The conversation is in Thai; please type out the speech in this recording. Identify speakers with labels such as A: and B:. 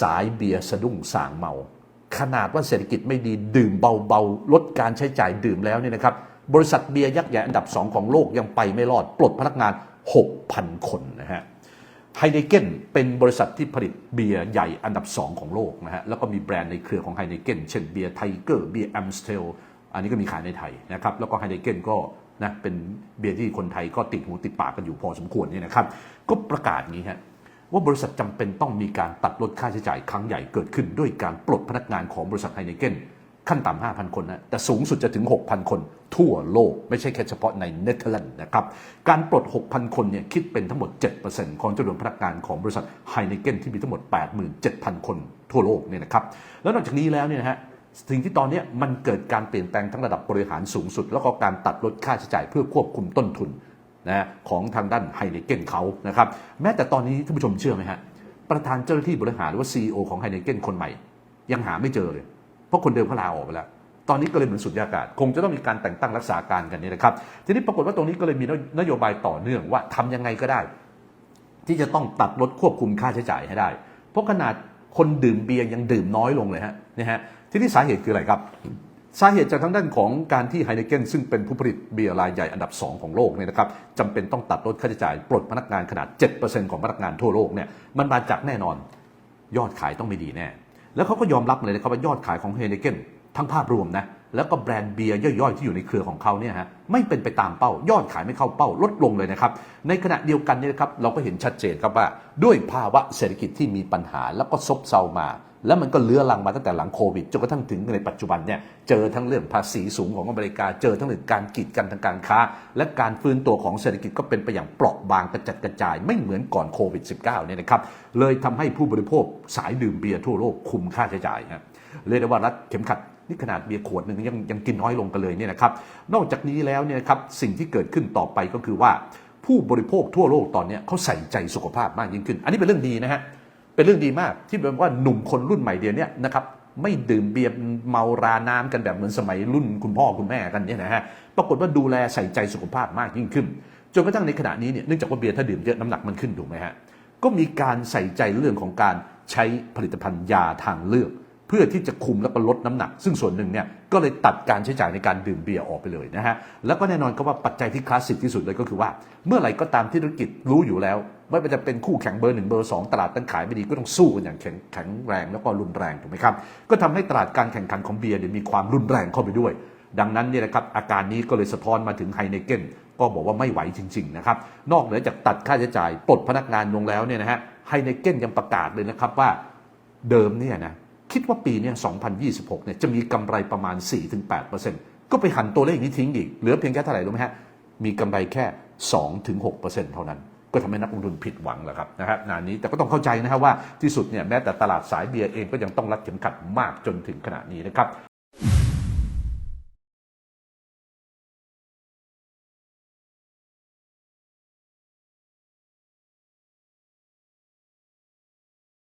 A: สายเบียร์สะดุ้งสางเมา ขนาดว่าเศรษฐกิจไม่ดีดื่มเบาๆ ลดการใช้จ่ายดื่มแล้วเนี่ยนะครับ บริษัทเบียร์ยักษ์ใหญ่อันดับ 2 ของโลกยังไปไม่รอด ปลดพนักงาน 6,000 คนนะฮะไฮเนเกนเป็นบริษัทที่ผลิตเบียร์ใหญ่อันดับ 2 ของโลกนะฮะแล้วก็มีแบรนด์ในเครือของไฮเนเกนเช่นเบียร์ไทเกอร์เบียร์แอมสเทลอันนี้ก็มีขายในไทยนะครับแล้วก็ไฮเนเกนก็นะเป็นเบียร์ที่คนไทยก็ติดหูติดปากกันอยู่พอสมควรนี่นะครับ ก็ประกาศงี้ฮะ ว่าบริษัทจำเป็นต้องมีการตัดลดค่าใช้จ่ายครั้งใหญ่เกิดขึ้น ด้วยการปลดพนักงานของบริษัทไฮเนเกนขั้นต่ำ5,000 คนนะ แต่สูงสุดจะถึง 6,000 คน ทั่วโลก ไม่ใช่แค่เฉพาะในเนเธอร์แลนด์นะครับ การปลด 6,000 คนเนี่ยคิดเป็นทั้งหมด 7%ของจำนวนพนักงานของบริษัทไฮเนเกนที่มีทั้งหมด 87,000 คนทั่วโลกเนี่ยนะครับ แล้วนอกจากนี้แล้วเนี่ยนะฮะสิ่งที่ตอนนี้มันเกิดการเปลี่ยนแปลงทั้งระดับบริหารสูงสุด แล้วก็การตัดลดค่าใช้จ่ายเพื่อควบคุมต้นทุน นะของทางด้านไฮเนเกนเขานะครับแม้แต่ตอนนี้ท่านผู้ชมเชื่อไหมฮะประธานเจ้าหน้าที่บริหารหรือว่า CEO ของไฮเนเกนคนใหม่ ยังหาไม่เจอเลย เพราะคนเดิมเขาลาออกไปแล้วตอนนี้ก็เลยเหมือนสุญญากาศ คงจะต้องมีการแต่งตั้งรักษาการกันนี่นะครับ ทีนี้ปรากฏว่าตรงนี้ก็เลยมีนโยบายต่อเนื่องว่าทำยังไงก็ได้ ที่จะต้องตัดลดควบคุมค่าใช้จ่ายให้ได้ เพราะขนาดคนดื่มเบียร์ยังดื่มน้อยลงเลยฮะนะฮะทีนี่สาเหตุคืออะไรครับ สาเหตุจากทางด้านของการที่ไฮเนเกนซึ่งเป็นผู้ผลิตเบียร์รายใหญ่อันดับ 2 ของโลกเนี่ยนะครับจำเป็นต้องตัดลดค่าใช้จ่ายปลดพนักงานขนาด 7%ของพนักงานทั่วโลกเนี่ยมันมาจากแน่นอนยอดขายต้องไม่ดีแน่ แล้วเขาก็ยอมรับเลยนะครับว่ายอดขายของไฮเนเกนทั้งภาพรวมนะ แล้วก็แบรนด์เบียร์ย่อยๆ ที่อยู่ในเครือของเขาเนี่ยฮะไม่เป็นไปตามเป้ายอดขายไม่เข้าเป้าลดลงเลยนะครับ ในขณะเดียวกันเนี่ยนะครับเราก็เห็นชัดเจนครับว่า ด้วยภาวะเศรษฐกิจที่มีปัญหาแล้วก็ซบเซามา แล้วมันก็เลื้อรังมาตั้งแต่หลังโควิดจนกระทั่งถึงในปัจจุบันเนี่ยเจอทั้งเรื่องภาษีสูงของอเมริกาเจอทั้งเรื่องการกีดกันทางการค้า และการฟื้นตัวของเศรษฐกิจก็เป็นไปอย่างเปราะบางกระจัดกระจาย ไม่เหมือนก่อนโควิด -19 เนี่ยนะครับเลยทำให้ผู้บริโภคสายดื่มเบียร์ทั่วโลกคุมค่าใช้จ่ายครับเรียกได้ว่ารัดเข็มขัด นี่ขนาดเบียร์ขวดหนึ่งยังยังกินน้อยลงกันเลยเนี่ยนะครับ นอกจากนี้แล้วเนี่ยครับสิ่งที่เกิดขึ้นต่อไปก็คือว่า ผู้บริโภคทั่วโลกตอนนี้เขาใส่ใจสุขภาพมากยิ่งขึ้น อันนี้เป็นเรื่องดีนะฮะเป็นเรื่องดีมากที่เป็นว่าหนุ่มคนรุ่นใหม่เดียวเนี้นะครับไม่ดื่มเบียร์เมาราน้ำกันแบบเหมือนสมัยรุ่นคุณพ่อคุณแม่กันเนี่ยนะฮะปรากฏว่าดูแลใส่ใจสุขภาพมากยิ่งขึ้นจนกระทั่งในขณะนี้เนี่ยเนื่องจากว่าเบียร์ถ้าดื่มเยอะน้ำหนักมันขึ้นถูกไหมฮะก็มีการใส่ใจเรื่องของการใช้ผลิตภัณฑ์ยาทางเลือก เพื่อที่จะคุมแล้วก็ลดน้ำหนัก ซึ่งส่วนหนึ่งเนี่ยก็เลยตัดการใช้จ่ายในการดื่มเบียร์ออกไปเลยนะฮะแล้วก็แน่นอนก็ว่าปัจจัยที่คลาสสิกที่สุดเลยก็คือว่า เมื่อไหร่ก็ตามที่ธุรกิจรู้อยู่แล้ว ไม่ว่าจะเป็นคู่แข่งเบอร์หนึ่งเบอร์สองตลาดตั้งขายไม่ดีก็ต้องสู้กันอย่างแข็งแข็งแรงแล้วก็รุนแรงถูกไหมครับก็ทำให้ตลาดการแข่งขันของเบียร์เนี่ยมีความรุนแรงเข้าไปด้วย ดังนั้นเนี่ยนะครับอาการนี้ก็เลยสะท้อนมาถึงไฮเนเกนก็บอกว่าไม่ไหวจริงๆนะครับนอกเหนือจากตัดค่าใช้จ่ายปลดพนักงานลงแล้วเนี่ยนะฮะไฮเนเกนยังประกาศเลยนะครับว่าเดิมเนี่ยนะ คิดว่าปีนี้2026 เนี่ยจะมีกำไรประมาณ 4-8%ก็ไปหันตัวเลขนี้ทิ้งอีก เหลือเพียงแค่เท่าไหร่รู้ไหมฮะ มีกำไรแค่ 2-6%เท่านั้น ก็ทำให้นักลงทุนผิดหวังแหละครับนะฮะงานนี้แต่ก็ต้องเข้าใจนะครับว่าที่สุดเนี่ยแม้แต่ตลาดสายเบียร์เองก็ยังต้องรัดเข็มขัดมากจนถึงขณะนี้นะครับ